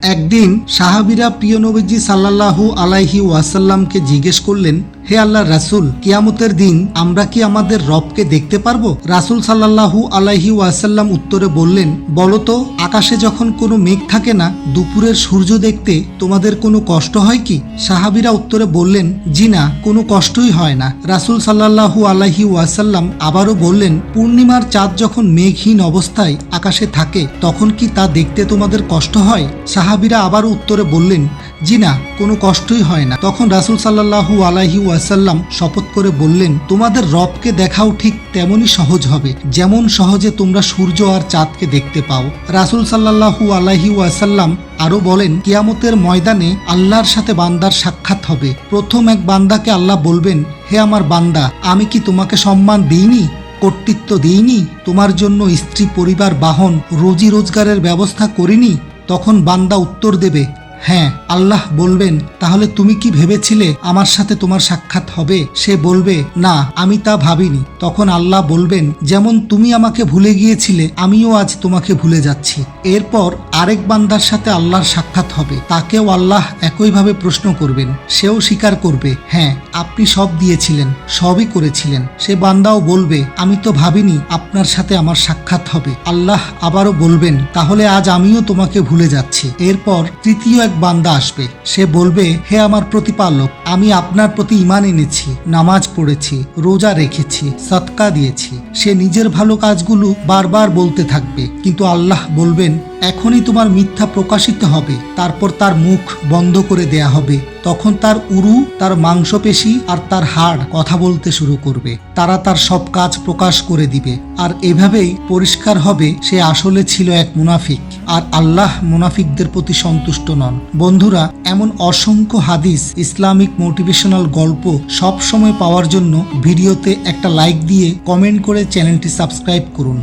একদিন সাহাবিরা প্রিয় নবীজি সাল্লাল্লাহু আলাইহি ওয়াসাল্লামকে জিজ্ঞেস করলেন হে আল্লাহ রাসুল, কিয়ামতের দিন আমরা কি আমাদের রবকে দেখতে পারব? রাসুল সাল্লাল্লাহু আলাইহি ওয়াসাল্লাম উত্তরে বললেন, বলতো, আকাশে যখন কোনো মেঘ থাকে না, দুপুরের সূর্য দেখতে তোমাদের কোনো কষ্ট হয় কি? সাহাবিরা উত্তরে বললেন, জি না, কোনো কষ্টই হয় না। রাসুল সাল্লাল্লাহু আলাইহি ওয়াসাল্লাম আবারও বললেন, পূর্ণিমার চাঁদ যখন মেঘহীন অবস্থায় আকাশে থাকে, তখন কি তা দেখতে তোমাদের কষ্ট হয়? সাহাবিরা আবারও উত্তরে বললেন জি না, কোনো কষ্টই হয় না। তখন রাসুল সাল্লাহু আলাইহি ওয়াসাল্লাম শপথ করে বললেন, তোমাদের রবকে দেখাও ঠিক তেমনই সহজ হবে, যেমন সহজে তোমরা সূর্য আর চাঁদকে দেখতে পাও। রাসুল সাল্লাহু আলাইহি ওয়াসাল্লাম আরও বলেন, কিয়ামতের ময়দানে আল্লাহর সাথে বান্দার সাক্ষাৎ হবে। প্রথম এক বান্দাকে আল্লাহ বলবেন, হে আমার বান্দা, আমি কি তোমাকে সম্মান দিইনি, কর্তৃত্ব দিইনি, তোমার জন্য স্ত্রী পরিবার বাহন রোজি রোজগারের ব্যবস্থা করিনি? তখন বান্দা উত্তর দেবে হ্যাঁ আল্লাহ বলবেন, তাহলে তুমি কি ভেবেছিলে আমার সাথে তোমার সাক্ষাৎ হবে? সে বলবে, না, আমি তা ভাবিনি। তখন আল্লাহ বলবেন, যেমন তুমি আমাকে ভুলে গিয়েছিলে, আমিও আজ তোমাকে ভুলে যাচ্ছি। এরপর আরেক বান্দার সাথে আল্লাহর সাক্ষাৎ হবে। তাকেও আল্লাহ একইভাবে প্রশ্ন করবেন। সেও স্বীকার করবে হ্যাঁ আপনি সব দিয়েছিলেন, সবই করেছিলেন। সে বান্দাও বলবে, আমি তো ভাবিনি আপনার সাথে আমার সাক্ষাৎ হবে। আল্লাহ আবারও বলবেন, তাহলে আজ আমিও তোমাকে ভুলে যাচ্ছি। এরপর তৃতীয় এক বান্দা আসবে। সে বলবে, হে আমার প্রতিপালক, আমি আপনার প্রতি ইমান এনেছি, নামাজ পড়েছি, রোজা রেখেছি সৎকা দিয়েছি। সে নিজের ভালো কাজগুলো বারবার বলতে থাকবে। কিন্তু আল্লাহ বলবেন এখনই তোমার মিথ্যা প্রকাশিত হবে, তারপর তার মুখ বন্ধ করে দেয়া হবে। তখন তার উরু, তার মাংসপেশি আর তার হাড় কথা বলতে শুরু করবে। তারা তার সব কাজ প্রকাশ করে দিবে। আর এভাবেই পরিষ্কার হবে, সে আসলে ছিল এক মুনাফিক। আর আল্লাহ মুনাফিকদের প্রতি সন্তুষ্ট নন। বন্ধুরা, এমন অসংখ্য হাদিস, ইসলামিক মোটিভেশনাল গল্প সব সময় পাওয়ার জন্য ভিডিওতে একটা লাইক দিয়ে কমেন্ট করে চ্যানেলটি সাবস্ক্রাইব করুন।